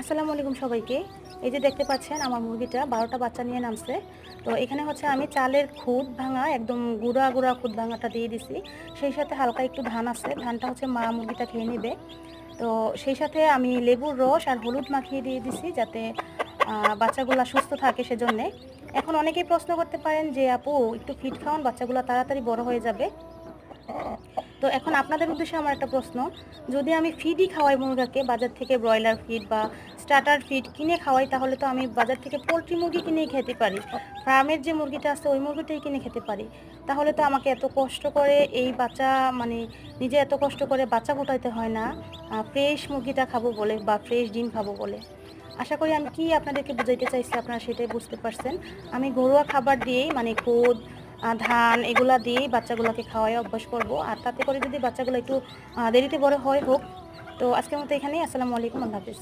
আসসালামু আলাইকুম সবাইকে। এই যে দেখতে পাচ্ছেন, আমার মুরগিটা বারোটা বাচ্চা নিয়ে নামছে। তো এখানে হচ্ছে আমি চালের খুদ ভাঙা, একদম গুঁড়া গুঁড়া খুদ ভাঙাটা দিয়ে দিছি। সেই সাথে হালকা একটু ধান আছে। ধানটা হচ্ছে মা মুরগিটা খেয়ে নেবে। তো সেই সাথে আমি লেবুর রস আর হলুদ মাখিয়ে দিয়ে দিছি যাতে বাচ্চাগুলা সুস্থ থাকে সেজন্যে। এখন অনেকেই প্রশ্ন করতে পারেন যে, আপু, একটু ফিট খাওয়ান, বাচ্চাগুলো তাড়াতাড়ি বড় হয়ে যাবে। তো এখন আপনাদের উদ্দেশ্যে আমার একটা প্রশ্ন। যদি আমি ফিডই খাওয়াই মুরগাকে বাজার থেকে ব্রয়লার ফিড বা স্টার্টার ফিড কিনে খাওয়াই তাহলে তো আমি বাজার থেকে পোলট্রি মুরগি কিনেই খেতে পারি। ফার্মের যে মুরগিটা আছে ওই মুরগিটাই কিনে খেতে পারি। তাহলে তো আমাকে এত কষ্ট করে এই বাচ্চা মানে নিজে এত কষ্ট করে বাচ্চা ফোটাইতে হয় না। ফ্রেশ মুরগিটা খাব বলে বা ফ্রেশ ডিম খাব বলে। আশা করি আমি কি আপনাদেরকে বুঝাইতে চাইছি আপনারা সেটাই বুঝতে পারছেন। আমি ঘরোয়া খাবার দিয়েই মানে আহ, ধান এগুলা দিয়ে বাচ্চাগুলোকে খাওয়াই অভ্যাস করব। আর তাতে করে যদি বাচ্চাগুলো একটু দেরিতে বড় হয়, হোক। তো আজকের মতো এখানেই। আসসালামু আলাইকুম, আল্লাহ হাফিজ।